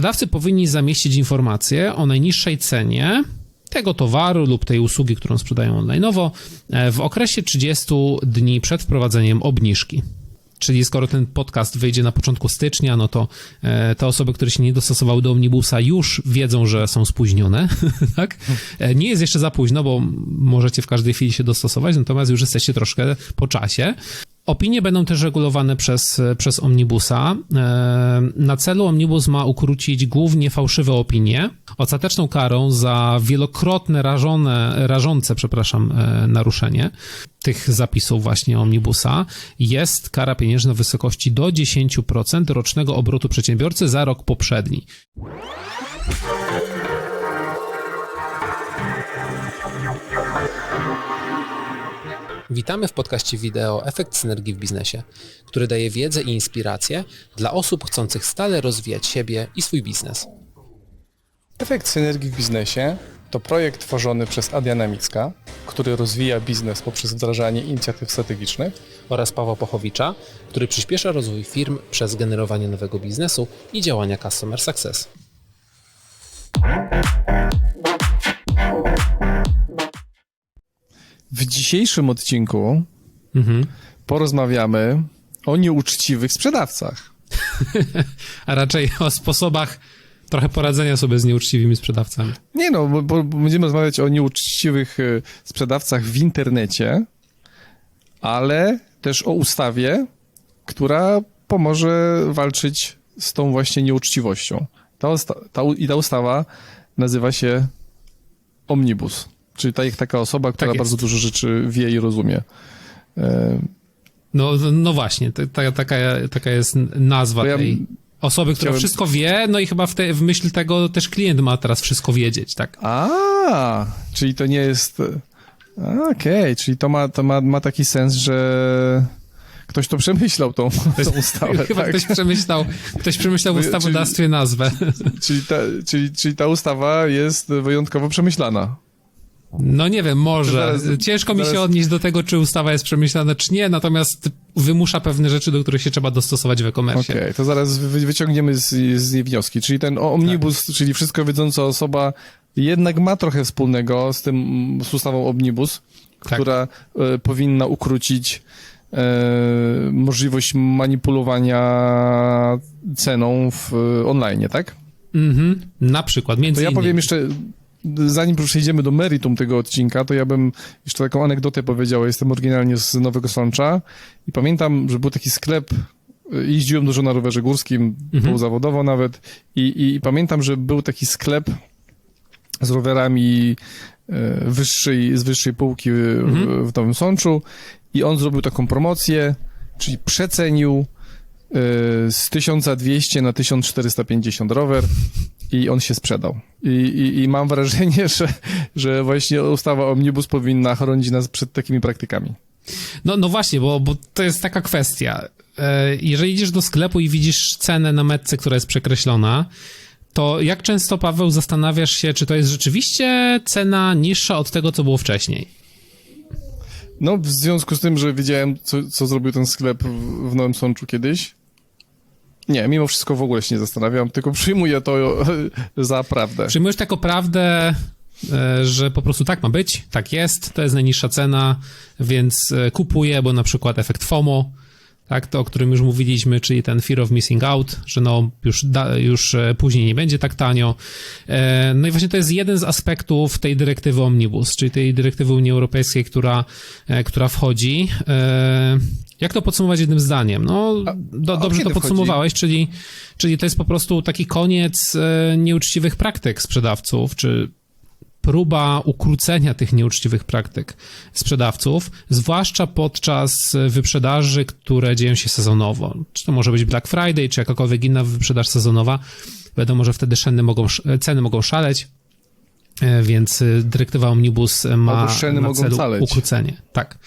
sprzedawcy powinni zamieścić informacje o najniższej cenie tego towaru lub tej usługi, którą sprzedają online'owo e, w okresie 30 dni przed wprowadzeniem obniżki. Czyli skoro ten podcast wyjdzie na początku stycznia, no to e, te osoby, które się nie dostosowały do omnibusa, już wiedzą, że są spóźnione, tak? E, nie jest jeszcze za późno, bo możecie w każdej chwili się dostosować, natomiast już jesteście troszkę po czasie. Opinie będą też regulowane przez, przez Omnibusa. E, Na celu Omnibus ma ukrócić głównie fałszywe opinie. Ostateczną karą za wielokrotne rażone, rażące, przepraszam, e, naruszenie tych zapisów właśnie Omnibusa jest kara pieniężna w wysokości do 10% rocznego obrotu przedsiębiorcy za rok poprzedni. Witamy w podcaście wideo Efekt Synergii w Biznesie, który daje wiedzę i inspiracje dla osób chcących stale rozwijać siebie i swój biznes. Efekt synergii w biznesie to projekt tworzony przez Adriana Micka, który rozwija biznes poprzez wdrażanie inicjatyw strategicznych. Oraz Pawła Pochowicza, który przyspiesza rozwój firm przez generowanie nowego biznesu i działania Customer Success. W dzisiejszym odcinku Mhm. porozmawiamy o nieuczciwych sprzedawcach. A raczej o sposobach trochę poradzenia sobie z nieuczciwymi sprzedawcami. Nie no, bo, bo będziemy rozmawiać o nieuczciwych e, sprzedawcach w internecie, ale też o ustawie, która pomoże walczyć z tą właśnie nieuczciwością. Ta, ta, I ta ustawa nazywa się Omnibus, czyli ta, taka osoba, która jest. bardzo dużo rzeczy wie i rozumie. E, No, no właśnie, ta, taka, taka jest nazwa ja tej osoby, która chciałem- wszystko wie, no i chyba w, te, w myśl tego też klient ma teraz wszystko wiedzieć, tak? A, czyli to nie jest. Okej, czyli to, ma, to ma, ma taki sens, że ktoś to przemyślał, tą, tą ustawę. Chyba tak? ktoś przemyślał, ktoś przemyślał w Czyli- ustawodawstwie nazwę. Czyli, ta, czyli, czyli ta ustawa jest wyjątkowo przemyślana. No nie wiem, może. Ciężko mi się odnieść do tego, czy ustawa jest przemyślana, czy nie, natomiast wymusza pewne rzeczy, do których się trzeba dostosować w e-commerce. Okej, to zaraz wy, wyciągniemy z, z niej wnioski. Czyli ten omnibus, Tak. czyli wszystko wiedząca osoba, jednak ma trochę wspólnego z tym, z ustawą omnibus, Tak. która e, powinna ukrócić e, możliwość manipulowania ceną w e, online, tak? Mhm, na przykład, między To ja powiem jeszcze, zanim przejdziemy do meritum tego odcinka, to ja bym jeszcze taką anegdotę powiedział. Jestem oryginalnie z Nowego Sącza i pamiętam, że był taki sklep, y, jeździłem dużo na rowerze górskim, Mhm. półzawodowo nawet i, i, pamiętam, że był taki sklep z rowerami e, wyższej, z wyższej półki w, Mhm. w Nowym Sączu i on zrobił taką promocję, czyli przecenił e, z 1200 na 1450 rower i on się sprzedał. I, i, i mam wrażenie, że, że właśnie ustawa Omnibus powinna chronić nas przed takimi praktykami. No, no właśnie, bo, bo to jest taka kwestia. E, Jeżeli idziesz do sklepu i widzisz cenę na metce, która jest przekreślona, to jak często, Paweł, zastanawiasz się, czy to jest rzeczywiście cena niższa od tego, co było wcześniej? No, w związku z tym, że wiedziałem, co, co zrobił ten sklep w Nowym Sączu kiedyś, nie, mimo wszystko w ogóle się nie zastanawiam, tylko przyjmuję to za prawdę. Przyjmujesz taką prawdę, e, że po prostu tak ma być, tak jest, to jest najniższa cena, więc e, kupuję, bo na przykład efekt FOMO, tak, to o którym już mówiliśmy, czyli ten fear of missing out, że no już, da, już e, później nie będzie tak tanio. E, No i właśnie to jest jeden z aspektów tej dyrektywy Omnibus, czyli tej dyrektywy Unii Europejskiej, która, e, która wchodzi. Jak to podsumować jednym zdaniem? No, do, dobrze to wchodzi? podsumowałeś, czyli, czyli to jest po prostu taki koniec nieuczciwych praktyk sprzedawców, czy próba ukrócenia tych nieuczciwych praktyk sprzedawców, zwłaszcza podczas wyprzedaży, które dzieją się sezonowo. Czy to może być Black Friday, czy jakakolwiek inna wyprzedaż sezonowa. Wiadomo, że wtedy ceny mogą, ceny mogą szaleć, e, więc dyrektywa Omnibus ma na celu szaleć. ukrócenie. Tak.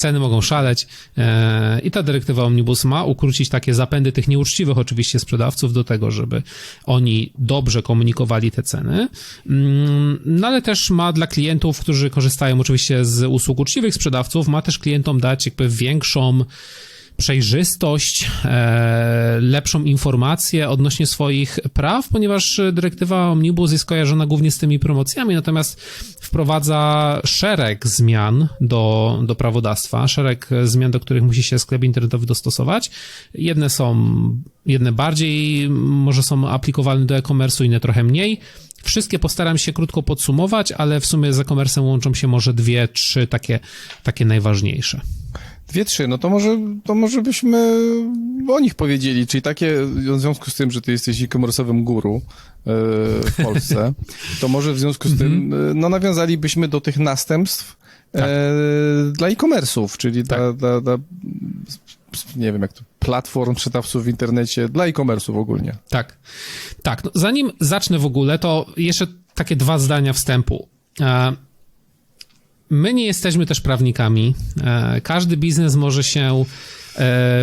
Ceny mogą szaleć. E, i ta dyrektywa Omnibus ma ukrócić takie zapędy tych nieuczciwych oczywiście sprzedawców do tego, żeby oni dobrze komunikowali te ceny, Mm, no ale też ma dla klientów, którzy korzystają oczywiście z usług uczciwych sprzedawców, ma też klientom dać jakby większą przejrzystość, e, lepszą informację odnośnie swoich praw, ponieważ dyrektywa Omnibus jest kojarzona głównie z tymi promocjami, natomiast wprowadza szereg zmian do, do prawodawstwa, szereg zmian, do których musi się sklep internetowy dostosować. Jedne są, jedne bardziej może są aplikowalne do e-commerce, inne trochę mniej. Wszystkie postaram się krótko podsumować, ale w sumie z e-commerce łączą się może dwie, trzy takie, takie najważniejsze. Dwie, trzy, no to może, to może byśmy o nich powiedzieli, czyli takie, w związku z tym, że ty jesteś e-commerce'owym guru e, w Polsce, to może w związku z tym, e, no nawiązalibyśmy do tych następstw Tak. e, dla e-commerce'ów, czyli dla, Tak. dla, dla, nie wiem jak to, platform sprzedawców w internecie, dla e-commerce'ów ogólnie. Tak. Tak. No, zanim zacznę w ogóle, to jeszcze takie dwa zdania wstępu. E, My nie jesteśmy też prawnikami. E, Każdy biznes może się e,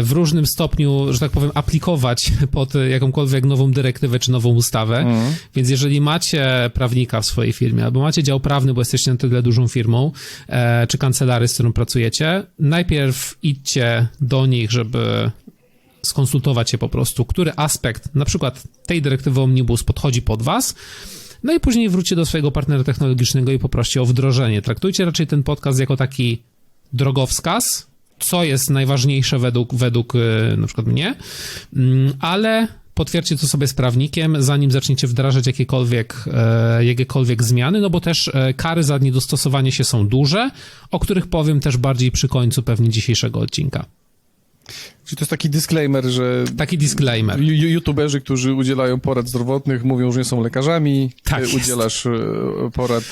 w różnym stopniu, że tak powiem, aplikować pod jakąkolwiek nową dyrektywę czy nową ustawę. Więc jeżeli macie prawnika w swojej firmie, albo macie dział prawny, bo jesteście na tyle dużą firmą, e, czy kancelary, z którą pracujecie, najpierw idźcie do nich, żeby skonsultować się po prostu, który aspekt na przykład tej dyrektywy Omnibus podchodzi pod was, no i później wróćcie do swojego partnera technologicznego i poproście o wdrożenie. Traktujcie raczej ten podcast jako taki drogowskaz, co jest najważniejsze według, według e, na przykład mnie, Mm, ale potwierdźcie to sobie z prawnikiem, zanim zaczniecie wdrażać jakiekolwiek, e, jakiekolwiek zmiany, no bo też e, kary za niedostosowanie się są duże, o których powiem też bardziej przy końcu pewnie dzisiejszego odcinka. Czyli to jest taki disclaimer, że Taki disclaimer. youtuberzy, którzy udzielają porad zdrowotnych, mówią, że nie są lekarzami. Tak Ty jest. udzielasz e, porad e,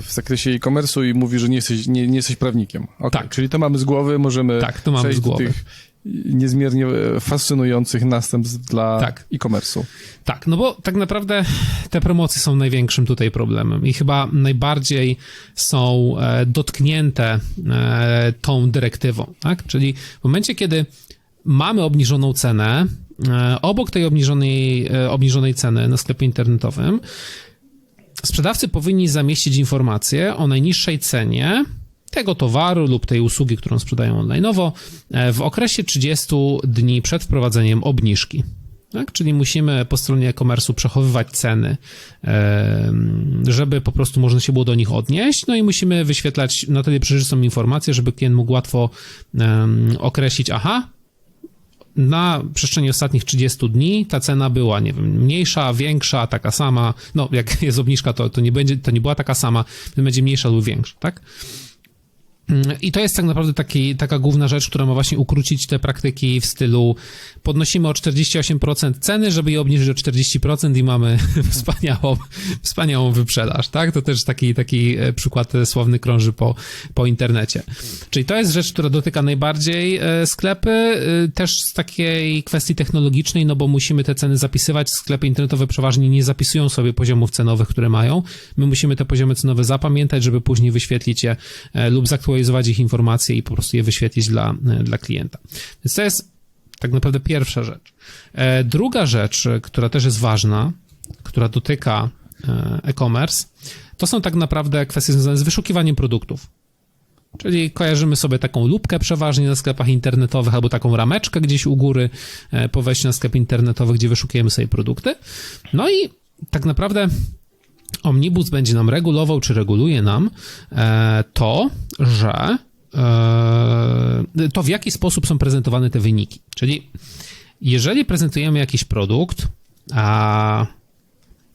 w zakresie e-commerce'u i mówi, że nie jesteś, nie, nie jesteś prawnikiem. Okay. Tak. Czyli to mamy z głowy, możemy Tak, to mamy z głowy. do tych niezmiernie e, fascynujących następstw dla Tak. e-commerce'u. Tak, no bo tak naprawdę te promocje są największym tutaj problemem i chyba najbardziej są e, dotknięte e, tą dyrektywą, tak? Czyli w momencie, kiedy mamy obniżoną cenę, obok tej obniżonej, obniżonej ceny na sklepie internetowym, sprzedawcy powinni zamieścić informację o najniższej cenie tego towaru lub tej usługi, którą sprzedają online'owo e, w okresie 30 dni przed wprowadzeniem obniżki. Tak? Czyli musimy po stronie e-commerce'u przechowywać ceny, żeby po prostu można się było do nich odnieść, no i musimy wyświetlać na tyle przejrzystą informację, żeby klient mógł łatwo określić, aha, na przestrzeni ostatnich 30 dni ta cena była, nie wiem, mniejsza, większa, taka sama. No, jak jest obniżka, to, to nie będzie, to nie była taka sama, będzie mniejsza lub większa, tak? Mm, I to jest tak naprawdę taki, taka główna rzecz, która ma właśnie ukrócić te praktyki w stylu podnosimy o 48% ceny, żeby je obniżyć o 40% i mamy wspaniałą, wspaniałą wyprzedaż, tak? To też taki, taki e, przykład sławny krąży po, po internecie. Czyli to jest rzecz, która dotyka najbardziej e, sklepy, e, też z takiej kwestii technologicznej, no bo musimy te ceny zapisywać. Sklepy internetowe przeważnie nie zapisują sobie poziomów cenowych, które mają. My musimy te poziomy cenowe zapamiętać, żeby później wyświetlić je lub zaktualizować ich informacje i po prostu je wyświetlić dla, e, dla klienta. Więc to jest tak naprawdę pierwsza rzecz. E, Druga rzecz, która też jest ważna, która dotyka e, e-commerce, to są tak naprawdę kwestie związane z wyszukiwaniem produktów. Czyli kojarzymy sobie taką lupkę przeważnie na sklepach internetowych albo taką rameczkę gdzieś u góry po wejściu na sklep internetowy, gdzie wyszukujemy sobie produkty. No i tak naprawdę Omnibus będzie nam regulował, czy reguluje nam e, to, że e, to w jaki sposób są prezentowane te wyniki. Czyli jeżeli prezentujemy jakiś produkt, a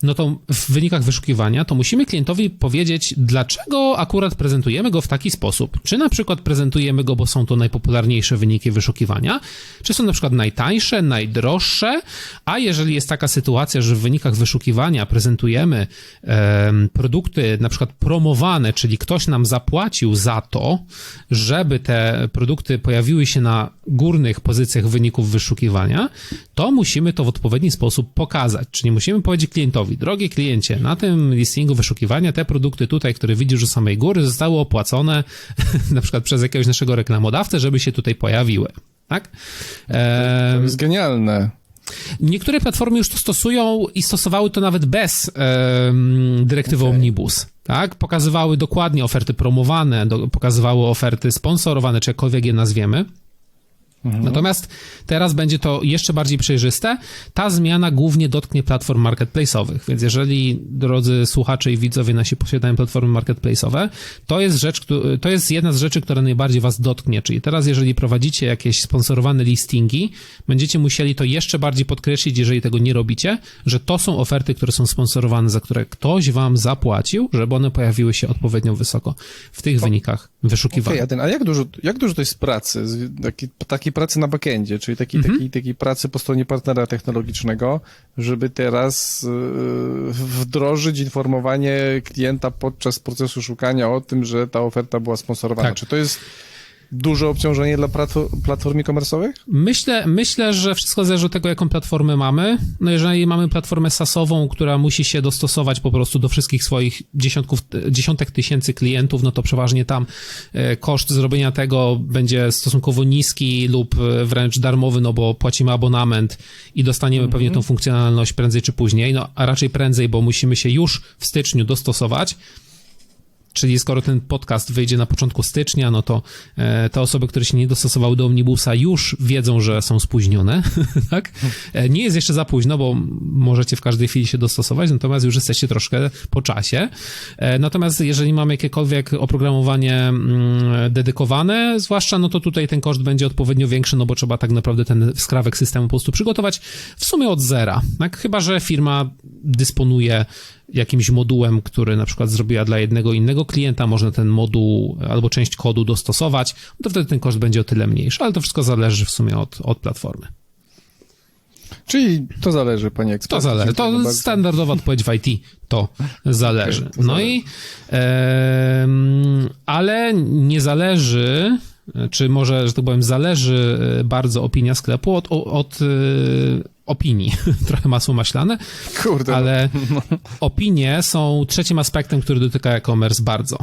no to w wynikach wyszukiwania, to musimy klientowi powiedzieć, dlaczego akurat prezentujemy go w taki sposób. Czy na przykład prezentujemy go, bo są to najpopularniejsze wyniki wyszukiwania, czy są na przykład najtańsze, najdroższe, a jeżeli jest taka sytuacja, że w wynikach wyszukiwania prezentujemy em, produkty na przykład promowane, czyli ktoś nam zapłacił za to, żeby te produkty pojawiły się na górnych pozycjach wyników wyszukiwania, to musimy to w odpowiedni sposób pokazać. Czyli musimy powiedzieć klientowi, drogi kliencie, na tym listingu wyszukiwania te produkty tutaj, które widzisz u samej góry, zostały opłacone na przykład przez jakiegoś naszego reklamodawcę, żeby się tutaj pojawiły. Tak? To jest genialne. Niektóre platformy już to stosują i stosowały to nawet bez dyrektywy Okej. Omnibus. Tak? Pokazywały dokładnie oferty promowane, do, pokazywały oferty sponsorowane, czy jakkolwiek je nazwiemy. Natomiast teraz będzie to jeszcze bardziej przejrzyste. Ta zmiana głównie dotknie platform marketplace'owych, więc jeżeli drodzy słuchacze i widzowie nasi posiadają platformy marketplace'owe, to jest rzecz, to jest jedna z rzeczy, która najbardziej was dotknie, czyli teraz jeżeli prowadzicie jakieś sponsorowane listingi, będziecie musieli to jeszcze bardziej podkreślić, jeżeli tego nie robicie, że to są oferty, które są sponsorowane, za które ktoś wam zapłacił, żeby one pojawiły się odpowiednio wysoko w tych wynikach wyszukiwania. Okej, Adrian, a jak dużo, jak dużo to jest pracy, takiej, takiej pracy na backendzie, czyli takiej, Mhm. takiej, takiej pracy po stronie partnera technologicznego, żeby teraz yy, wdrożyć informowanie klienta podczas procesu szukania o tym, że ta oferta była sponsorowana. Tak. Czy to jest duże obciążenie dla platform, e-commerce'owych? Myślę, myślę, że wszystko zależy od tego, jaką platformę mamy. No jeżeli mamy platformę SaaSową, która musi się dostosować po prostu do wszystkich swoich dziesiątków, dziesiątek tysięcy klientów, no to przeważnie tam e, koszt zrobienia tego będzie stosunkowo niski lub e, wręcz darmowy, no bo płacimy abonament i dostaniemy pewnie tą funkcjonalność prędzej czy później, no a raczej prędzej, bo musimy się już w styczniu dostosować. Czyli skoro ten podcast wyjdzie na początku stycznia, no to e, te osoby, które się nie dostosowały do omnibusa, już wiedzą, że są spóźnione, tak? E, nie jest jeszcze za późno, bo możecie w każdej chwili się dostosować, natomiast już jesteście troszkę po czasie. E, natomiast jeżeli mamy jakiekolwiek oprogramowanie mm, dedykowane, zwłaszcza, no to tutaj ten koszt będzie odpowiednio większy, no bo trzeba tak naprawdę ten skrawek systemu po prostu przygotować w sumie od zera, tak? Chyba, że firma dysponuje jakimś modułem, który na przykład zrobiła dla jednego innego klienta, można ten moduł albo część kodu dostosować, no to wtedy ten koszt będzie o tyle mniejszy, ale to wszystko zależy w sumie od, od platformy. Czyli to zależy, panie ekspercie. To zależy. To bardzo. standardowa odpowiedź w IT. To zależy. To no zależy. i em, ale nie zależy, czy może, że tak powiem, zależy e, bardzo opinia sklepu od, od, od e, opinii. Trochę masło maślane. Kurde, ale opinie są trzecim aspektem, który dotyka e-commerce bardzo.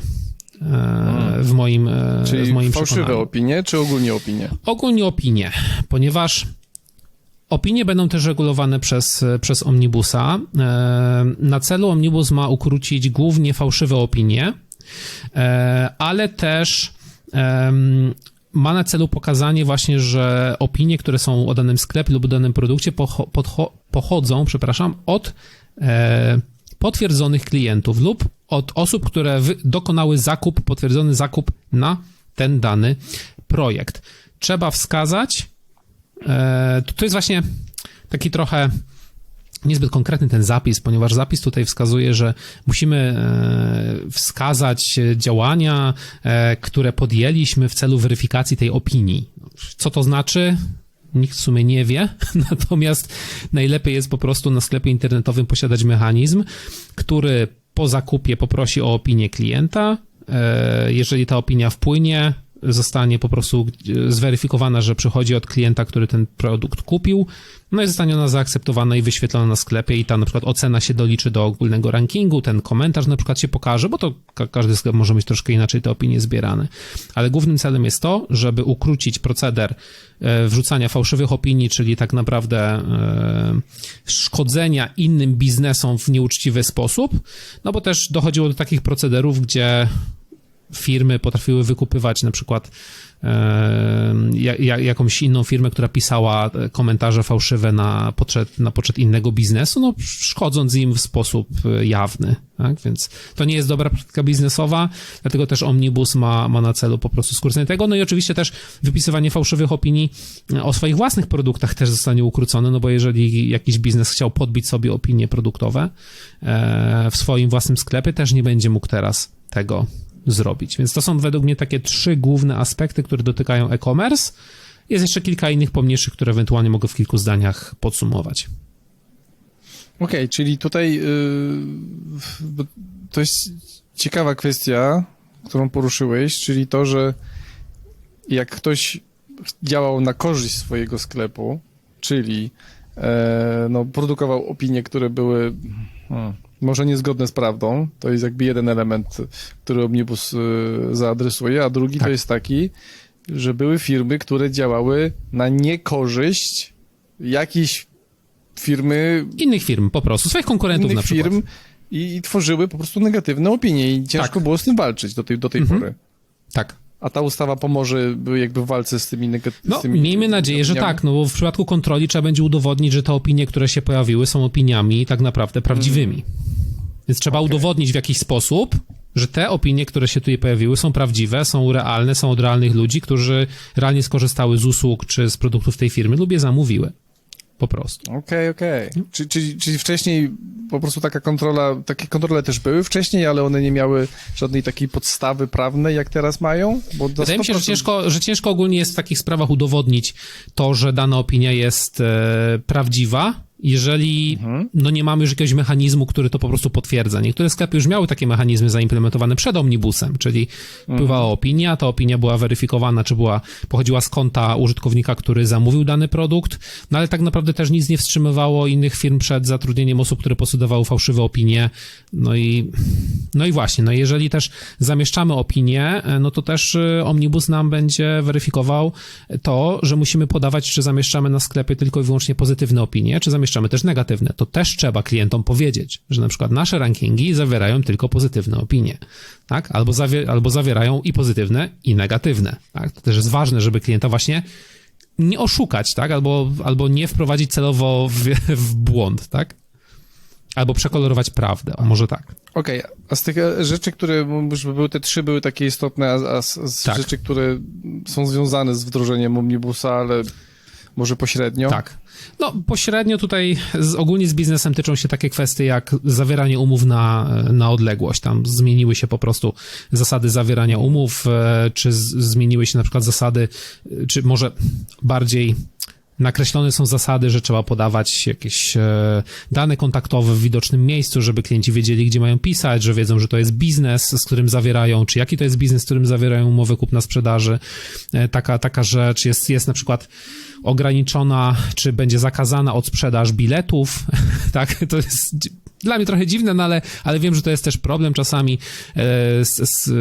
e, W moim, e, czyli w moim fałszywe przekonaniu. opinie, czy ogólnie opinie? Ogólnie opinie, ponieważ opinie będą też regulowane przez, przez Omnibusa. E, Na celu Omnibus ma ukrócić głównie fałszywe opinie, ale też ma na celu pokazanie właśnie, że opinie, które są o danym sklepie lub o danym produkcie pocho- pochodzą, przepraszam, od e, potwierdzonych klientów lub od osób, które dokonały zakup, potwierdzony zakup na ten dany projekt. Trzeba wskazać, e, to jest właśnie taki trochę niezbyt konkretny ten zapis, ponieważ zapis tutaj wskazuje, że musimy e, wskazać działania, e, które podjęliśmy w celu weryfikacji tej opinii. Co to znaczy? Nikt w sumie nie wie, natomiast najlepiej jest po prostu na sklepie internetowym posiadać mechanizm, który po zakupie poprosi o opinię klienta. E, Jeżeli ta opinia wpłynie, zostanie po prostu e, zweryfikowana, że przychodzi od klienta, który ten produkt kupił, no i zostanie ona zaakceptowana i wyświetlona na sklepie i ta na przykład ocena się doliczy do ogólnego rankingu, ten komentarz na przykład się pokaże, bo to ka- każdy sklep może mieć troszkę inaczej te opinie zbierane. Ale głównym celem jest to, żeby ukrócić proceder e, wrzucania fałszywych opinii, czyli tak naprawdę e, szkodzenia innym biznesom w nieuczciwy sposób, no bo też dochodziło do takich procederów, gdzie firmy potrafiły wykupywać na przykład ja- ja- jakąś inną firmę, która pisała e, komentarze fałszywe na poczet, na poczet innego biznesu, no szkodząc im w sposób e, jawny, tak? Więc to nie jest dobra praktyka biznesowa, dlatego też Omnibus ma, ma na celu po prostu skrócenie tego, no i oczywiście też wypisywanie fałszywych opinii e, o swoich własnych produktach też zostanie ukrócone, no bo jeżeli jakiś biznes chciał podbić sobie opinie produktowe w swoim własnym sklepie, też nie będzie mógł teraz tego zrobić. Więc to są według mnie takie trzy główne aspekty, które dotykają e-commerce. Jest jeszcze kilka innych pomniejszych, które ewentualnie mogę w kilku zdaniach podsumować. Okej, czyli tutaj yy, to jest ciekawa kwestia, którą poruszyłeś, czyli to, że jak ktoś działał na korzyść swojego sklepu, czyli e, no, produkował opinie, które były hmm, może niezgodne z prawdą, to jest jakby jeden element, który Omnibus y, zaadresuje, a drugi to Tak. jest taki, że były firmy, które działały na niekorzyść jakiejś firmy Innych firm po prostu, swoich konkurentów innych na przykład. firm i, i tworzyły po prostu negatywne opinie i ciężko Tak. było z tym walczyć do tej, do tej Mhm. pory. Tak, A ta ustawa pomoże jakby w walce z tymi negatywnymi... No, miejmy nadzieję, że tak, no bo w przypadku kontroli trzeba będzie udowodnić, że te opinie, które się pojawiły, są opiniami tak naprawdę prawdziwymi. Więc trzeba udowodnić w jakiś sposób, że te opinie, które się tutaj pojawiły, są prawdziwe, są realne, są od realnych ludzi, którzy realnie skorzystały z usług czy z produktów tej firmy lub je zamówiły. Po prostu. Okej, okej. Czy- Czyli, czyli wcześniej po prostu taka kontrola, takie kontrole też były wcześniej, ale one nie miały żadnej takiej podstawy prawnej, jak teraz mają? Bo Wydaje mi się, że 100% ciężko, że ciężko ogólnie jest w takich sprawach udowodnić to, że dana opinia jest e, prawdziwa, jeżeli no nie mamy już jakiegoś mechanizmu, który to po prostu potwierdza. Niektóre sklepy już miały takie mechanizmy zaimplementowane przed omnibusem, czyli wpływała opinia, ta opinia była weryfikowana, czy była, pochodziła z konta użytkownika, który zamówił dany produkt, no ale tak naprawdę też nic nie wstrzymywało innych firm przed zatrudnieniem osób, które posudowały fałszywe opinie. No i, no i właśnie, no jeżeli też zamieszczamy opinię, e, no to też e, Omnibus nam będzie weryfikował to, że musimy podawać, czy zamieszczamy na sklepie tylko i wyłącznie pozytywne opinie, czy zamieszczamy też negatywne. To też trzeba klientom powiedzieć, że na przykład nasze rankingi zawierają tylko pozytywne opinie, tak? Albo, albo zawierają i pozytywne, i negatywne, tak? To też jest ważne, żeby klienta właśnie nie oszukać, tak? Albo, albo nie wprowadzić celowo w, w błąd, tak? Albo przekolorować prawdę, o może tak. Okej, a z tych e, rzeczy, które już były, te trzy były takie istotne, a, a z, z Tak. rzeczy, które są związane z wdrożeniem omnibusa, ale może pośrednio? Tak. No, pośrednio tutaj z, ogólnie z biznesem tyczą się takie kwestie jak zawieranie umów na, na odległość. Tam zmieniły się po prostu zasady zawierania umów, e, czy z, zmieniły się na przykład zasady, e, czy może bardziej nakreślone są zasady, że trzeba podawać jakieś e, dane kontaktowe w widocznym miejscu, żeby klienci wiedzieli, gdzie mają pisać, że wiedzą, że to jest biznes, z którym zawierają, czy jaki to jest biznes, z którym zawierają umowę kupna-sprzedaży. E, taka, taka rzecz jest, jest na przykład ograniczona, czy będzie zakazana od sprzedaż biletów, tak, to jest dla mnie trochę dziwne, no ale, ale wiem, że to jest też problem czasami. E, s, s,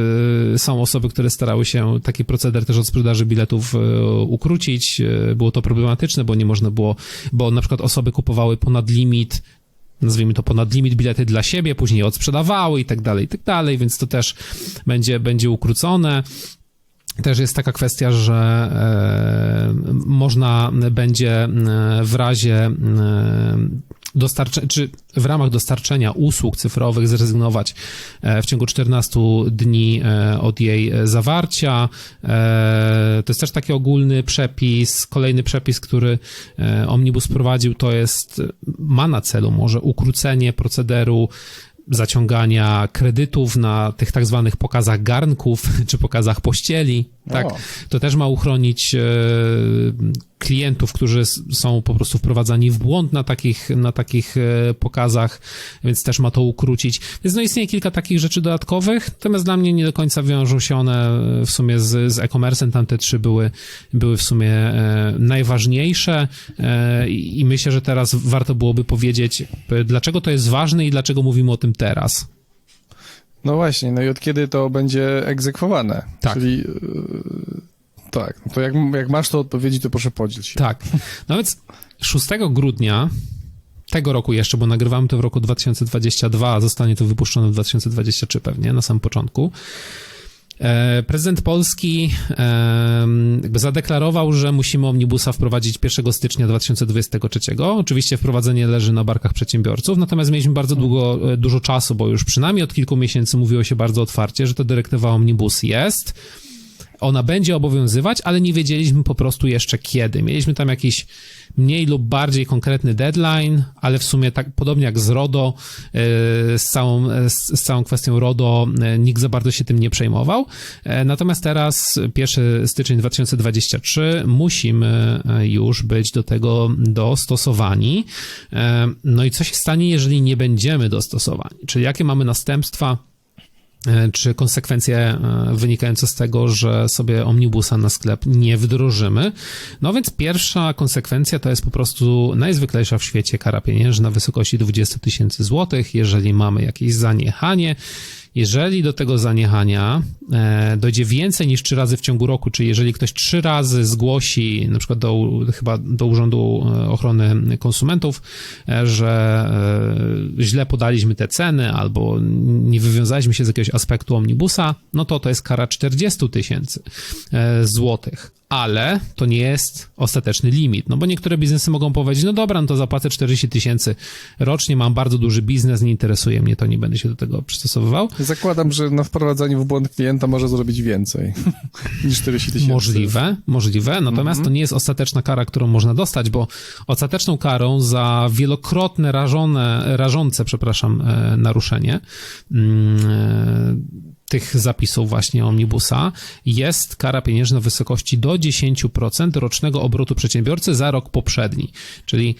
e, są osoby, które starały się taki proceder też od sprzedaży biletów e, ukrócić. E, Było to problematyczne, bo nie można było, bo na przykład osoby kupowały ponad limit nazwijmy to ponad limit bilety dla siebie, później odsprzedawały i tak dalej, i tak dalej, więc to też będzie, będzie ukrócone. Też jest taka kwestia, że e, można będzie e, w razie e, dostarcze, czy w ramach dostarczenia usług cyfrowych zrezygnować e, w ciągu 14 dni e, od jej e, zawarcia. To jest też taki ogólny przepis. Kolejny przepis, który Omnibus prowadził, to jest, ma na celu może ukrócenie procederu zaciągania kredytów na tych tak zwanych pokazach garnków czy pokazach pościeli. Tak, O. to też ma uchronić e, klientów, którzy są po prostu wprowadzani w błąd na takich, na takich e, pokazach, więc też ma to ukrócić. Więc no istnieje kilka takich rzeczy dodatkowych, natomiast dla mnie nie do końca wiążą się one e, w sumie z, z e-commerce'em. Tamte trzy były, były w sumie e, najważniejsze e, i myślę, że teraz warto byłoby powiedzieć, dlaczego to jest ważne i dlaczego mówimy o tym teraz. No właśnie, no i od kiedy to będzie egzekwowane? Tak. Czyli yy, tak, no to jak, jak masz to odpowiedzi, to proszę podziel się. Tak. No więc 6 grudnia tego roku jeszcze, bo nagrywamy to w roku 2022, a zostanie to wypuszczone w 2023 pewnie, na samym początku. E, Prezydent Polski jakby zadeklarował, że musimy omnibusa wprowadzić 1 stycznia 2023. Oczywiście wprowadzenie leży na barkach przedsiębiorców, natomiast mieliśmy bardzo długo, e, dużo czasu, bo już przynajmniej od kilku miesięcy mówiło się bardzo otwarcie, że to dyrektywa omnibus jest. Ona będzie obowiązywać, ale nie wiedzieliśmy po prostu jeszcze kiedy. Mieliśmy tam jakiś mniej lub bardziej konkretny deadline, ale w sumie tak podobnie jak z RODO, e, z całą, e, z, całą kwestią RODO e, nikt za bardzo się tym nie przejmował. Natomiast teraz 1 styczeń 2023 musimy już być do tego dostosowani. No i co się stanie, jeżeli nie będziemy dostosowani? Czyli jakie mamy następstwa? E, czy konsekwencje e, wynikające z tego, że sobie omnibusa na sklep nie wdrożymy. No więc pierwsza konsekwencja to jest po prostu najzwyklejsza w świecie kara pieniężna w wysokości 20 tysięcy złotych, jeżeli mamy jakieś zaniechanie. Jeżeli do tego zaniechania e, dojdzie więcej niż trzy razy w ciągu roku, czyli jeżeli ktoś trzy razy zgłosi, na przykład do, chyba do Urzędu e, Ochrony Konsumentów, e, że źle podaliśmy te ceny albo nie wywiązaliśmy się z jakiegoś aspektu omnibusa, no to to jest kara 40 tysięcy złotych. Ale to nie jest ostateczny limit, no bo niektóre biznesy mogą powiedzieć, no dobra, no to zapłacę 40 tysięcy rocznie, mam bardzo duży biznes, nie interesuje mnie to, nie będę się do tego przystosowywał. Zakładam, że na wprowadzaniu w błąd klienta może zrobić więcej niż 40 tysięcy. Możliwe, możliwe, natomiast to nie jest ostateczna kara, którą można dostać, bo ostateczną karą za wielokrotne rażone, rażące, przepraszam, e, naruszenie e, tych zapisów właśnie Omnibusa jest kara pieniężna w wysokości do 10% rocznego obrotu przedsiębiorcy za rok poprzedni. Czyli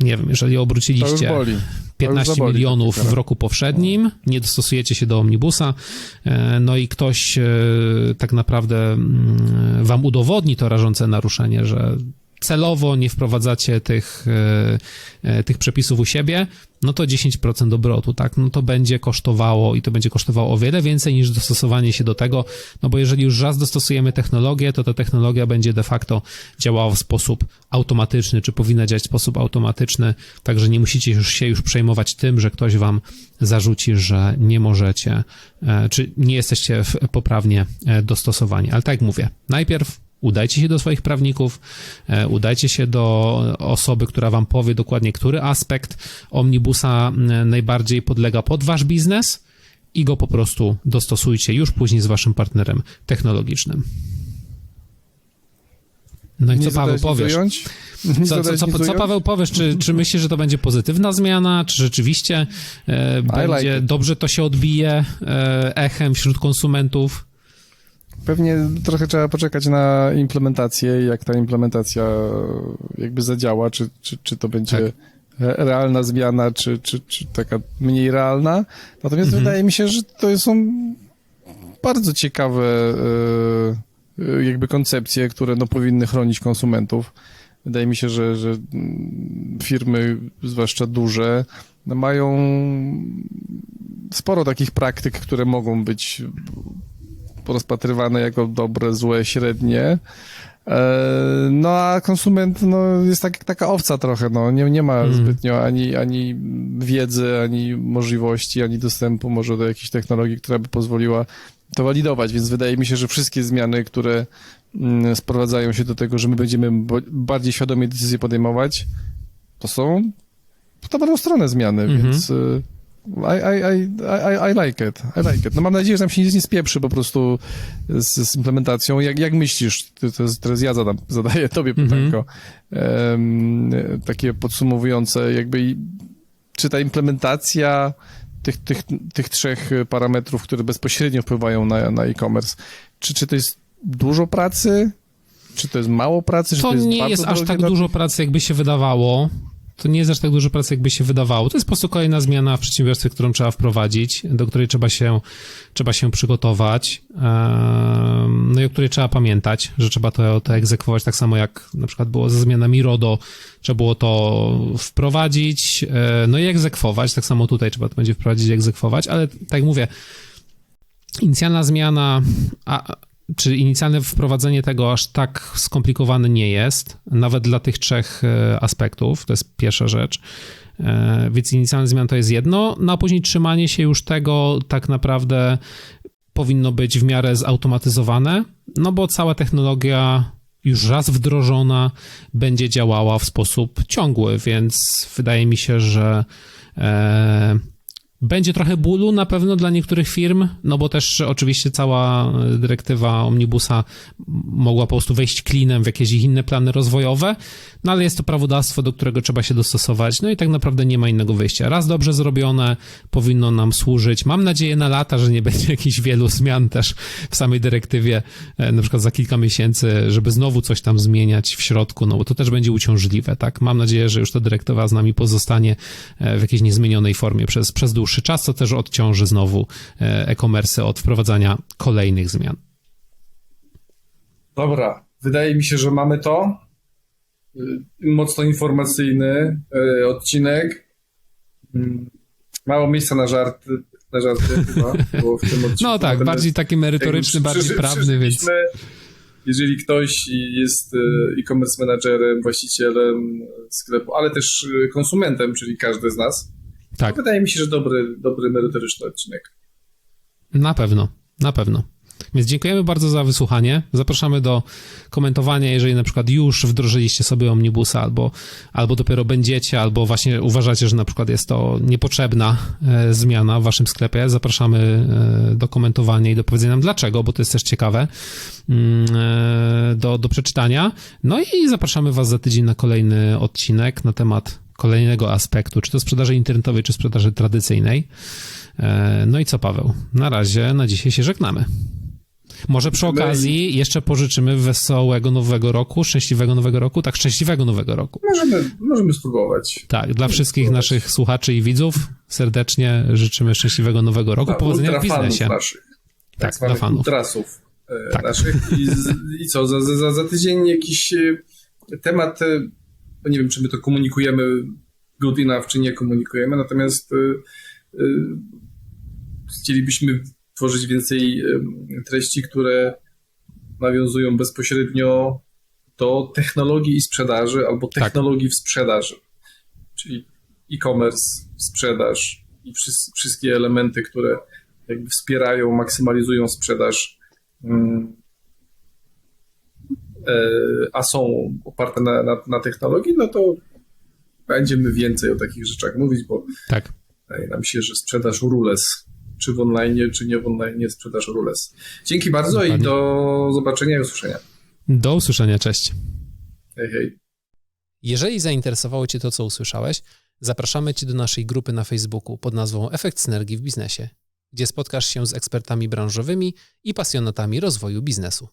nie wiem, jeżeli obróciliście boli. To już 15 zaboli milionów w roku powszednim, nie dostosujecie się do omnibusa, e, no i ktoś e, tak naprawdę mm, wam udowodni to rażące naruszenie, że celowo nie wprowadzacie tych, e, e, tych przepisów u siebie, no to 10% obrotu, tak? No to będzie kosztowało i to będzie kosztowało o wiele więcej niż dostosowanie się do tego, no bo jeżeli już raz dostosujemy technologię, to ta technologia będzie de facto działała w sposób automatyczny, czy powinna działać w sposób automatyczny, także nie musicie już się już przejmować tym, że ktoś wam zarzuci, że nie możecie, e, czy nie jesteście poprawnie dostosowani. Ale tak jak mówię, najpierw udajcie się do swoich prawników, e, udajcie się do osoby, która wam powie dokładnie, który aspekt omnibusa najbardziej podlega pod wasz biznes i go po prostu dostosujcie już później z waszym partnerem technologicznym. No i co Paweł powiesz? Co, co, co, co? Paweł powiesz? Czy, czy myślisz, że to będzie pozytywna zmiana? Czy rzeczywiście e, będzie like dobrze to się odbije e, echem wśród konsumentów? Pewnie trochę trzeba poczekać na implementację jak ta implementacja jakby zadziała, czy, czy, czy to będzie Tak. re- realna zmiana, czy, czy, czy taka mniej realna. Natomiast Mhm. wydaje mi się, że to są bardzo ciekawe e, e, jakby koncepcje, które no, powinny chronić konsumentów. Wydaje mi się, że, że mm, firmy, zwłaszcza duże, no, mają sporo takich praktyk, które mogą być rozpatrywane jako dobre, złe, średnie. E, No a konsument no, jest tak, taka owca trochę, no. nie, nie ma Mm. zbytnio ani, ani wiedzy, ani możliwości, ani dostępu może do jakiejś technologii, która by pozwoliła to walidować, więc wydaje mi się, że wszystkie zmiany, które mm, sprowadzają się do tego, że my będziemy bardziej świadomie decyzje podejmować, to są w dobrą stronę zmiany, Mhm. więc y, I, I, I, I, like it. I like it. No mam nadzieję, że nam się nic nie spieprzy po prostu z, z implementacją. Jak, jak myślisz, to jest, teraz ja zadam, zadaję tobie Mhm. pytanko, em, takie podsumowujące, jakby czy ta implementacja tych, tych, tych trzech parametrów, które bezpośrednio wpływają na, na e-commerce, czy, czy to jest dużo pracy, czy to jest mało pracy, czy to, To jest nie jest aż tak dużo pracy, jakby się wydawało. To nie jest aż tak dużo pracy, jakby się wydawało. To jest po prostu kolejna zmiana w przedsiębiorstwie, którą trzeba wprowadzić, do której trzeba się, trzeba się przygotować, no i o której trzeba pamiętać, że trzeba to, to egzekwować tak samo jak na przykład było ze zmianami RODO, trzeba było to wprowadzić, e, no i egzekwować, tak samo tutaj trzeba to będzie wprowadzić i egzekwować, ale tak jak mówię, inicjalna zmiana, a, czy inicjalne wprowadzenie tego aż tak skomplikowane nie jest, nawet dla tych trzech e, aspektów, to jest pierwsza rzecz. E, Więc inicjalna zmiana to jest jedno, no a później trzymanie się już tego tak naprawdę powinno być w miarę zautomatyzowane, no bo cała technologia już raz wdrożona będzie działała w sposób ciągły, więc wydaje mi się, że e, będzie trochę bólu na pewno dla niektórych firm, no bo też oczywiście cała dyrektywa Omnibusa mogła po prostu wejść klinem w jakieś ich inne plany rozwojowe, no ale jest to prawodawstwo, do którego trzeba się dostosować, no i tak naprawdę nie ma innego wyjścia. Raz dobrze zrobione powinno nam służyć. Mam nadzieję na lata, że nie będzie jakichś wielu zmian też w samej dyrektywie, e, na przykład za kilka miesięcy, żeby znowu coś tam zmieniać w środku, no bo to też będzie uciążliwe, tak? Mam nadzieję, że już ta dyrektywa z nami pozostanie e, w jakiejś niezmienionej formie przez, przez dłuższy czas, co też odciąży znowu e, e-commerce od wprowadzania kolejnych zmian. Dobra, wydaje mi się, że mamy to. Y, Mocno informacyjny y, odcinek. Mm, Mało miejsca na żarty, na żarty chyba było w tym odcinku. No tak, Natomiast bardziej taki merytoryczny, bardziej prawny, więc Jeżeli ktoś jest e, e-commerce menadżerem, właścicielem sklepu, ale też konsumentem, czyli każdy z nas, tak, wydaje mi się, że dobry, dobry merytoryczny odcinek. na pewno, na pewno. Więc dziękujemy bardzo za wysłuchanie. Zapraszamy do komentowania, jeżeli na przykład już wdrożyliście sobie omnibusa, albo, albo dopiero będziecie, albo właśnie uważacie, że na przykład jest to niepotrzebna e, zmiana w waszym sklepie. Zapraszamy e, do komentowania i do powiedzenia nam dlaczego, bo to jest też ciekawe mm, e, do, do przeczytania. No i zapraszamy was za tydzień na kolejny odcinek na temat kolejnego aspektu, czy to sprzedaży internetowej, czy sprzedaży tradycyjnej. No i co, Paweł? Na razie, na dzisiaj się żegnamy. Może przy okazji jeszcze pożyczymy wesołego nowego roku, szczęśliwego nowego roku, tak, szczęśliwego nowego roku. Możemy, możemy spróbować. Tak, dla wszystkich naszych słuchaczy i widzów serdecznie życzymy szczęśliwego nowego roku, Dla powodzenia w biznesie. naszych. Tak, zwanych dla fanów. ultrasów e, Tak. naszych. I, I co, za, za, za tydzień jakiś e, temat, e, no nie wiem, czy my to komunikujemy good enough, czy nie komunikujemy, natomiast chcielibyśmy tworzyć więcej treści, które nawiązują bezpośrednio do technologii i sprzedaży, albo Tak. technologii w sprzedaży. Czyli e-commerce, sprzedaż i wszys- wszystkie elementy, które jakby wspierają, maksymalizują sprzedaż, mm, e, a są oparte na, na, na technologii, no to będziemy więcej o takich rzeczach mówić, bo Tak, wydaje nam się, że sprzedaż rules, czy w online, czy nie w online, sprzedaż rules. Dzięki bardzo Dokładnie. i do zobaczenia i usłyszenia. do usłyszenia, cześć. Hej, hej. Jeżeli zainteresowało Cię to, co usłyszałeś, zapraszamy Cię do naszej grupy na Facebooku pod nazwą Efekt Synergii w Biznesie, gdzie spotkasz się z ekspertami branżowymi i pasjonatami rozwoju biznesu.